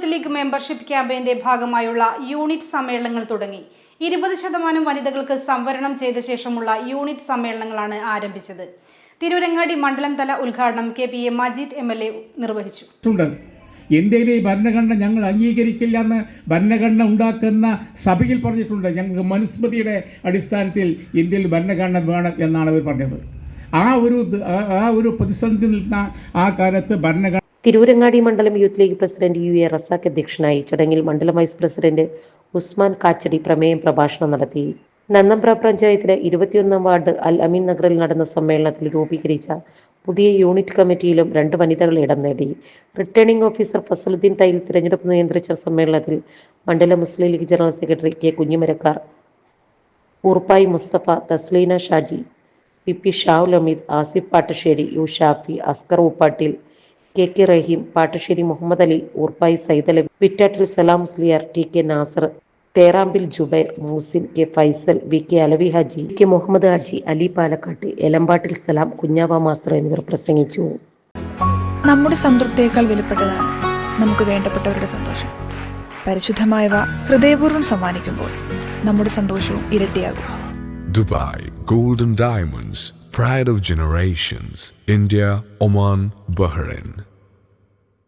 Youth league membership ക്യാമ്പയിന്റെ ഭാഗമായുള്ള unit സമ്മേളനങ്ങൾ തുടങ്ങി. ഇരുപത് ശതമാനം വനിതകൾക്ക് സംവരണം ചെയ്ത ശേഷമുള്ള യൂണിറ്റ് സമ്മേളനങ്ങളാണ് ആരംഭിച്ചത്. തിരൂരങ്ങാടി മണ്ഡലം തല ഉദ്ഘാടനം K P A Majeed M L A നിർവഹിച്ചു. ഇന്ത്യയിലെ ഈ ഭരണഘടന ഞങ്ങൾ അംഗീകരിക്കില്ല എന്ന് ഭരണഘടന ഉണ്ടാക്കുന്ന സഭയിൽ പറഞ്ഞിട്ടുണ്ട്. ഞങ്ങൾക്ക് മനുസ്മൃതിയുടെ അടിസ്ഥാനത്തിൽ ഇന്ത്യയിൽ ഭരണഘടന വേണം എന്നാണ് അവർ പറഞ്ഞത്. ആ ഒരു ആ ഒരു പ്രതിസന്ധി നിൽക്കുന്ന ആ കാലത്ത് ഭരണഘടന തിരൂരങ്ങാടി മണ്ഡലം youth league president U A Razak അധ്യക്ഷനായി ചടങ്ങിൽ മണ്ഡലം വൈസ് പ്രസിഡന്റ് ഉസ്മാൻ കാച്ചടി പ്രമേയം പ്രഭാഷണം നടത്തി. നന്നമ്പ്ര പഞ്ചായത്തിലെ ഇരുപത്തിയൊന്നാം വാർഡ് അൽ അമീൻ നഗറിൽ നടന്ന സമ്മേളനത്തിൽ രൂപീകരിച്ച പുതിയ യൂണിറ്റ് കമ്മിറ്റിയിലും രണ്ട് വനിതകൾ ഇടം നേടി. റിട്ടേണിംഗ് ഓഫീസർ ഫസലുദ്ദീൻ തൈൽ തിരഞ്ഞെടുപ്പ് നിയന്ത്രിച്ച സമ്മേളനത്തിൽ മണ്ഡലം Muslim League general secretary K Kunhimarakkar Urppayi Mustafa Thasleena Shaji P P Shavul Ameed Asif Pattasseri U Shafi Askar Uppattil K K Raheem Pattasseri Muhammad Ali Urppayi Saithalavi Vittattil Salam Musliyar T K Nasar Therampil Jubair Moosin K Faisal V K Alavi Haji K Muhammad Haji Ali Palakkat Elampattil Salam കുഞ്ഞാവ master എന്നിവർ പ്രസംഗിച്ചു. നമ്മുടെ സംതൃപ്തിയേക്കാൾ വിലപ്പെട്ടതാണ് നമുക്ക് വേണ്ടപ്പെട്ടവരുടെ സന്തോഷം. പരിശുദ്ധമായവ ഹൃദയപൂർവം സമ്മാനിക്കുമ്പോൾ നമ്മുടെ സന്തോഷവും ഇരട്ടിയാകും. Dubai golden diamonds pride of generations India Oman Bahrain.